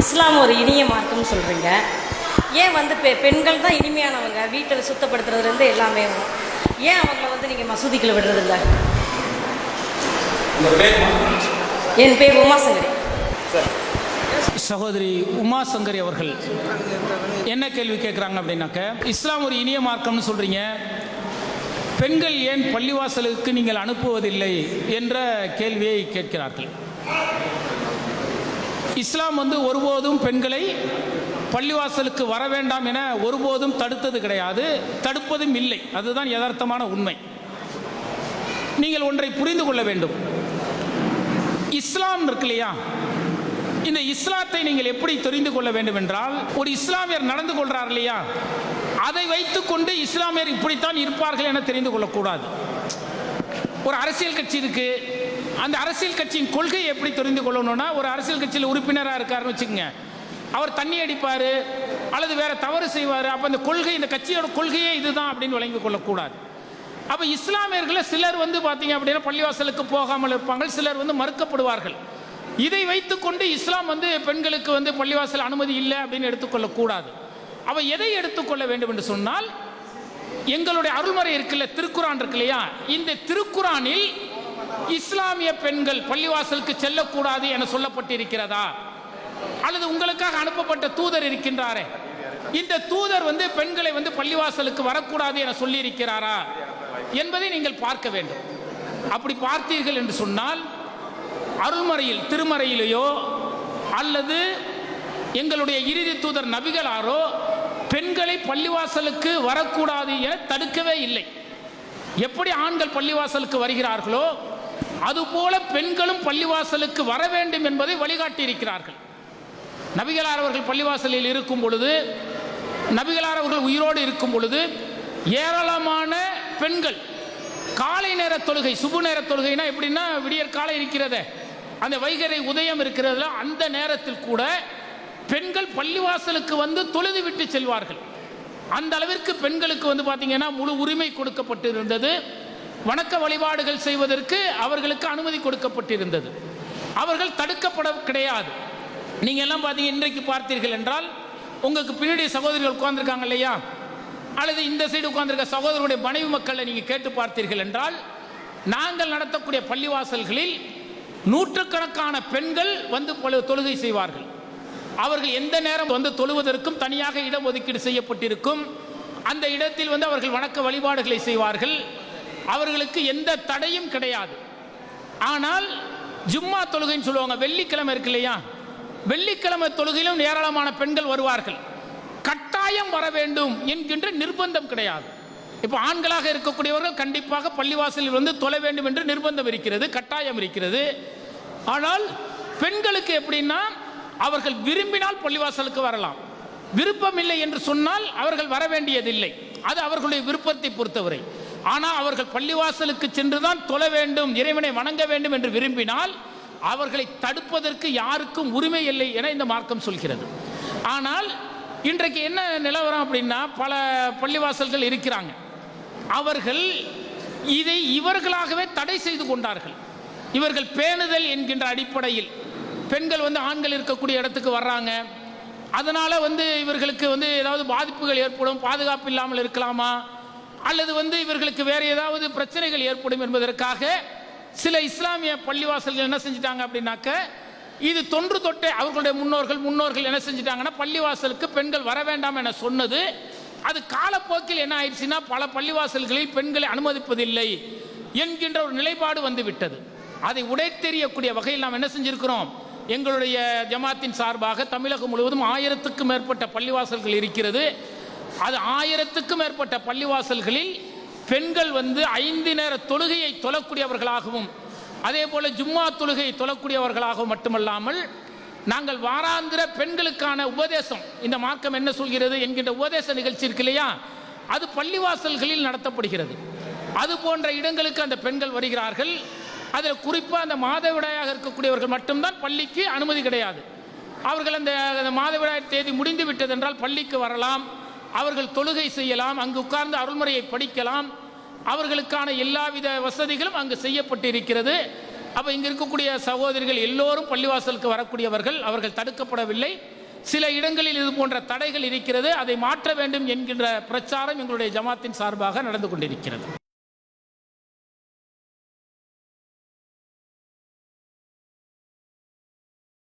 இஸ்லாம் ஒரு இனிய மார்க்கம்னு சொல்கிறீங்க ஏன் வந்து பெ பெண்கள் தான் இனிமையானவங்க? வீட்டை சுத்தப்படுத்துறதுலேருந்து எல்லாமே ஏன் அவங்கள வந்து நீங்கள் மசூதிக்குள்ள விடுறதில்ல? என் பேர் உமாசங்கரி சகோதரி உமா சங்கரி அவர்கள் என்ன கேள்வி கேட்குறாங்க அப்படின்னாக்க இஸ்லாம் ஒரு இனிய மார்க்கம்னு சொல்கிறீங்க பெண்கள் ஏன் பள்ளிவாசலுக்கு நீங்கள் அனுப்புவதில்லை என்ற கேள்வியை கேட்கிறார்கள். இஸ்லாம் வந்து ஒருபோதும் பெண்களை பள்ளிவாசலுக்கு வர வேண்டாம் என ஒருபோதும் தடுத்தது கிடையாது. தடுப்பதும் இல்லை. அதுதான் யதார்த்தமான உண்மை. நீங்கள் ஒன்றை புரிந்து கொள்ள வேண்டும். இஸ்லாம் இருக்கு இல்லையா? இந்த இஸ்லாத்தை நீங்கள் எப்படி தெரிந்து கொள்ள வேண்டும் என்றால் ஒரு இஸ்லாமியர் நடந்து கொள்றார் இல்லையா? அதை வைத்துக்கொண்டு இஸ்லாமியர் இப்படித்தான் இருப்பார்கள் என தெரிந்து கொள்ளக்கூடாது. ஒரு அரசியல் கட்சி இருக்குது அந்த அரசியல் கட்சியின் கொள்கையை எப்படி தெரிந்து கொள்ளணும்னா ஒரு அரசியல் கட்சியில் உறுப்பினராக இருக்காருன்னு வச்சுக்கோங்க. அவர் தண்ணி அடிப்பார் அல்லது வேற தவறு செய்வார் அப்போ இந்த கொள்கை இந்த கட்சியோட கொள்கையே இதுதான் அப்படின்னு வழங்கி கொள்ளக்கூடாது. அப்போ இஸ்லாமியர்களை சிலர் வந்து பார்த்தீங்க அப்படின்னா பள்ளிவாசலுக்கு போகாமல் இருப்பாங்க சிலர் வந்து மறுக்கப்படுவார்கள். இதை வைத்துக்கொண்டு இஸ்லாம் வந்து பெண்களுக்கு வந்து பள்ளிவாசல் அனுமதி இல்லை அப்படின்னு எடுத்துக்கொள்ளக்கூடாது அவ எதை எடுத்துக்கொள்ள வேண்டும் என்று சொன்னால் எங்களுடைய அருள்முறை இருக்குல்ல திருக்குறான் இருக்கு இல்லையா? இந்த திருக்குறானில் இஸ்லாமிய பெண்கள் பள்ளிவாசலுக்கு செல்லக்கூடாது என சொல்லப்பட்டிருக்கிறதா? அல்லது உங்களுக்காக அனுப்பப்பட்ட தூதர் இருக்கின்றாரே இந்த தூதர் வந்து பெண்களை வந்து பள்ளிவாசலுக்கு வரக்கூடாது என சொல்லி இருக்கிறாரா என்பதை நீங்கள் பார்க்க வேண்டும். அப்படி பார்த்தீர்கள் என்று சொன்னால் அருள்மறையில் திருமறையிலேயோ அல்லது எங்களுடைய இறுதி தூதர் நபிகளாரோ பெண்களை பள்ளிவாசலுக்கு வரக்கூடாது என தடுக்கவே இல்லை. எப்படி ஆண்கள் பள்ளிவாசலுக்கு வருகிறார்களோ அதுபோல பெண்களும் பள்ளிவாசலுக்கு வர வேண்டும் என்பதை வழிகாட்டி இருக்கிறார்கள் நபிகளார் அவர்கள் பள்ளிவாசலில் இருக்கும் பொழுது நபிகளார் அவர்கள் உயிரோடு இருக்கும் பொழுது ஏராளமான பெண்கள் காலை நேர தொழுகை சுபு நேர தொழுகைனா எப்படின்னா விடியற் காலை இருக்கிறதே அந்த வைகரை உதயம் இருக்கிறதுல அந்த நேரத்தில் கூட பெண்கள் பள்ளிவாசலுக்கு வந்து தொழுது விட்டு செல்வார்கள். அந்த அளவிற்கு பெண்களுக்கு வந்து பார்த்தீங்கன்னா முழு உரிமை கொடுக்கப்பட்டு இருந்தது வணக்க வழிபாடுகள் செய்வதற்கு அவர்களுக்கு அனுமதி கொடுக்கப்பட்டிருந்தது. அவர்கள் தடுக்கப்பட கிடையாது. நீங்க எல்லாம் பார்த்தீங்க இன்றைக்கு பார்த்தீர்கள் என்றால் உங்களுக்கு பின்னாடி சகோதரிகள் உட்கார்ந்துருக்காங்க இல்லையா? அல்லது இந்த சைடு உட்கார்ந்துருக்க சகோதரருடைய மனைவி மக்களை நீங்கள் கேட்டு பார்த்தீர்கள் என்றால் நாங்கள் நடத்தக்கூடிய பள்ளிவாசல்களில் நூற்றுக்கணக்கான பெண்கள் வந்து தொழுகை செய்வார்கள். அவர்கள் எந்த நேரம் வந்து தொழுவதற்கும் தனியாக இடம் ஒதுக்கீடு செய்யப்பட்டிருக்கும். அந்த இடத்தில் வந்து அவர்கள் வணக்க வழிபாடுகளை செய்வார்கள். அவர்களுக்கு எந்த தடையும் கிடையாது. ஆனால் ஜும்மா தொழுகைன்னு சொல்லுவாங்க. வெள்ளிக்கிழமை இருக்கு இல்லையா? வெள்ளிக்கிழமை தொழுகையிலும் ஏராளமான பெண்கள் வருவார்கள். கட்டாயம் வர வேண்டும் என்கின்ற நிர்பந்தம் கிடையாது. இப்போ ஆண்களாக இருக்கக்கூடியவர்கள் கண்டிப்பாக பள்ளிவாசலில் வந்து தொலை வேண்டும் என்று நிர்பந்தம் இருக்கிறது கட்டாயம் இருக்கிறது. ஆனால் பெண்களுக்கு எப்படின்னா அவர்கள் விரும்பினால் பள்ளிவாசலுக்கு வரலாம். விருப்பம் இல்லை என்று சொன்னால் அவர்கள் வர வேண்டியதில்லை. அது அவர்களுடைய விருப்பத்தை பொறுத்தவரை. ஆனால் அவர்கள் பள்ளிவாசலுக்கு சென்றுதான் தொழ வேண்டும் இறைவனை வணங்க வேண்டும் என்று விரும்பினால் அவர்களை தடுப்பதற்கு யாருக்கும் உரிமை இல்லை என இந்த மார்க்கம் சொல்கிறது. ஆனால் இன்றைக்கு என்ன நிலவரம் அப்படின்னா பல பள்ளிவாசல்கள் இருக்கிறாங்க. அவர்கள் இதை இவர்களாகவே தடை செய்து கொண்டார்கள். இவர்கள் பேணுதல் என்கின்ற அடிப்படையில் பெண்கள் வந்து ஆண்கள் இருக்கக்கூடிய இடத்துக்கு வர்றாங்க. அதனால் வந்து இவர்களுக்கு வந்து ஏதாவது பாதிப்புகள் ஏற்படும் பாதுகாப்பு இல்லாமல் இருக்கலாமா? அல்லது வந்து இவர்களுக்கு வேற ஏதாவது பிரச்சனைகள் ஏற்படும் என்பதற்காக சில இஸ்லாமிய பள்ளிவாசல்கள் என்ன செஞ்சிட்டாங்க அப்படின்னாக்க இது தொன்று தொட்டே அவர்களுடைய முன்னோர்கள் முன்னோர்கள் என்ன செஞ்சிட்டாங்கன்னா பள்ளிவாசலுக்கு பெண்கள் வர வேண்டாம் என சொன்னது. அது காலப்போக்கில் என்ன ஆயிடுச்சுன்னா பல பள்ளிவாசல்களில் பெண்களை அனுமதிப்பதில்லை என்கின்ற ஒரு நிலைப்பாடு வந்து விட்டது அதை உடைத்தெறியக்கூடிய வகையில் நாம் என்ன செஞ்சிருக்கிறோம்? எங்களுடைய ஜமாத்தின் சார்பாக தமிழகம் முழுவதும் ஆயிரத்துக்கும் மேற்பட்ட பள்ளிவாசல்கள் இருக்கிறது. அது ஆயிரத்துக்கும் மேற்பட்ட பள்ளிவாசல்களில் பெண்கள் வந்து ஐந்து நேர தொழுகையை தொழக்கூடியவர்களாகவும் அதே போல ஜும்மா தொழுகையை தொழக்கூடியவர்களாகவும் மட்டுமல்லாமல் நாங்கள் வாராந்திர பெண்களுக்கான உபதேசம் இந்த மார்க்கம் என்ன சொல்கிறது என்கின்ற உபதேச நிகழ்ச்சி இருக்கு இல்லையா? அது பள்ளிவாசல்களில் நடத்தப்படுகிறது. அது போன்ற இடங்களுக்கு அந்த பெண்கள் வருகிறார்கள். அதில் குறிப்பாக அந்த மாதவிடாயாக இருக்கக்கூடியவர்கள் மட்டும்தான் பள்ளிக்கு அனுமதி கிடையாது. அவர்கள் அந்த அந்த மாதவிடாய் தேதி முடிந்து விட்டதென்றால் பள்ளிக்கு வரலாம். அவர்கள் தொழுகை செய்யலாம் அங்கு உட்கார்ந்து அருள்முறையை படிக்கலாம். அவர்களுக்கான எல்லாவித வசதிகளும் அங்கு செய்யப்பட்டிருக்கிறது. அப்போ இங்கே இருக்கக்கூடிய சகோதரிகள் எல்லோரும் பள்ளிவாசலுக்கு வரக்கூடியவர்கள் அவர்கள் தடுக்கப்படவில்லை. சில இடங்களில் இது போன்ற தடைகள் இருக்கிறது. அதை மாற்ற வேண்டும் என்கின்ற பிரச்சாரம் எங்களுடைய ஜமாத்தின் சார்பாக நடந்து கொண்டிருக்கிறது.